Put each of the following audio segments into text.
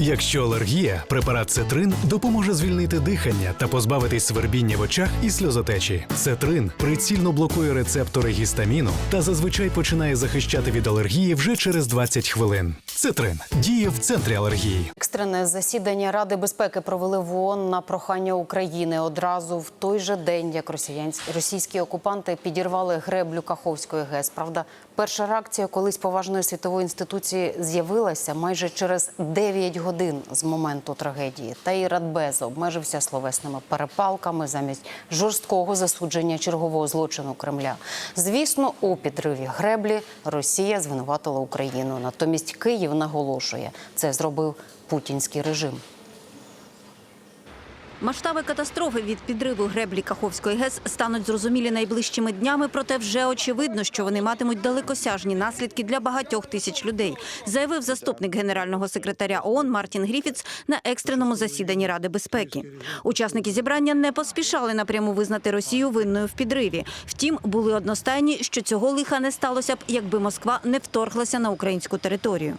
Якщо алергія, препарат Цетрин допоможе звільнити дихання та позбавитись свербіння в очах і сльозотечі. Цетрин прицільно блокує рецептори гістаміну та зазвичай починає захищати від алергії вже через 20 хвилин. Цетрин діє в центрі алергії. Екстрене засідання Ради безпеки провели в ООН на прохання України одразу в той же день, як російські окупанти підірвали греблю Каховської ГЕС. Правда, перша реакція колись поважної світової інституції з'явилася майже через 9 годин з моменту трагедії. Та й Радбез обмежився словесними перепалками замість жорсткого засудження чергового злочину Кремля. Звісно, у підриві греблі Росія звинуватила Україну. Натомість Київ наголошує, це зробив путінський режим. Масштаби катастрофи від підриву греблі Каховської ГЕС стануть зрозумілі найближчими днями, проте вже очевидно, що вони матимуть далекосяжні наслідки для багатьох тисяч людей, заявив заступник генерального секретаря ООН Мартін Гріфіц на екстреному засіданні Ради безпеки. Учасники зібрання не поспішали напряму визнати Росію винною в підриві. Втім, були одностайні, що цього лиха не сталося б, якби Москва не вторглася на українську територію.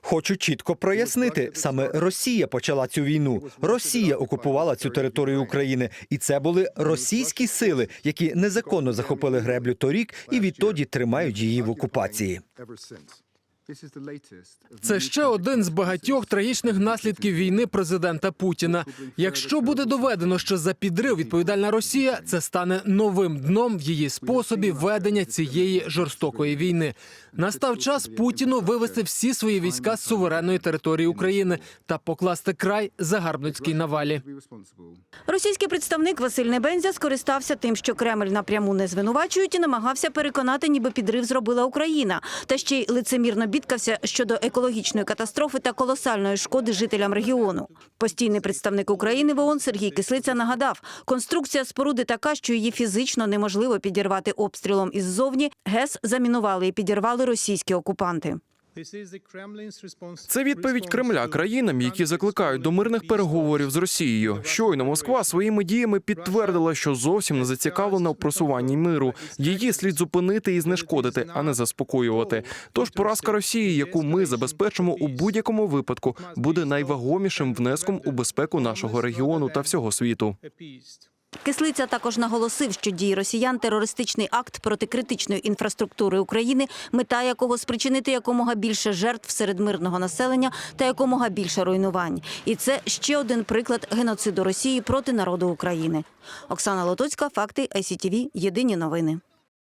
Хочу чітко прояснити, саме Росія почала цю війну. Росія окупувала цю територію України, і це були російські сили, які незаконно захопили греблю торік і відтоді тримають її в окупації. Ever since. This is the latest of Це ще один з багатьох трагічних наслідків війни президента Путіна. Якщо буде доведено, що за підрив відповідальна Росія, це стане новим дном в її способі ведення цієї жорстокої війни. Настав час Путіну вивести всі свої війська з суверенної території України та покласти край загарбницькій навалі. Російський представник Василь Небензя скористався тим, що Кремль напряму не звинувачують, і намагався переконати, ніби підрив зробила Україна. Та ще й лицемірно бідкався щодо екологічної катастрофи та колосальної шкоди жителям регіону. Постійний представник України в ООН Сергій Кислиця нагадав, конструкція споруди така, що її фізично неможливо підірвати обстрілом іззовні. ГЕС замінували і підірвали російські окупанти. Це відповідь Кремля країнам, які закликають до мирних переговорів з Росією. Щойно Москва своїми діями підтвердила, що зовсім не зацікавлена у просуванні миру. Її слід зупинити і знешкодити, а не заспокоювати. Тож поразка Росії, яку ми забезпечимо у будь-якому випадку, буде найвагомішим внеском у безпеку нашого регіону та всього світу. Кислиця також наголосив, що дії росіян терористичний акт проти критичної інфраструктури України, мета якого спричинити якомога більше жертв серед мирного населення та якомога більше руйнувань. І це ще один приклад геноциду Росії проти народу України. Оксана Лотоцька, факти ICTV, Єдині новини.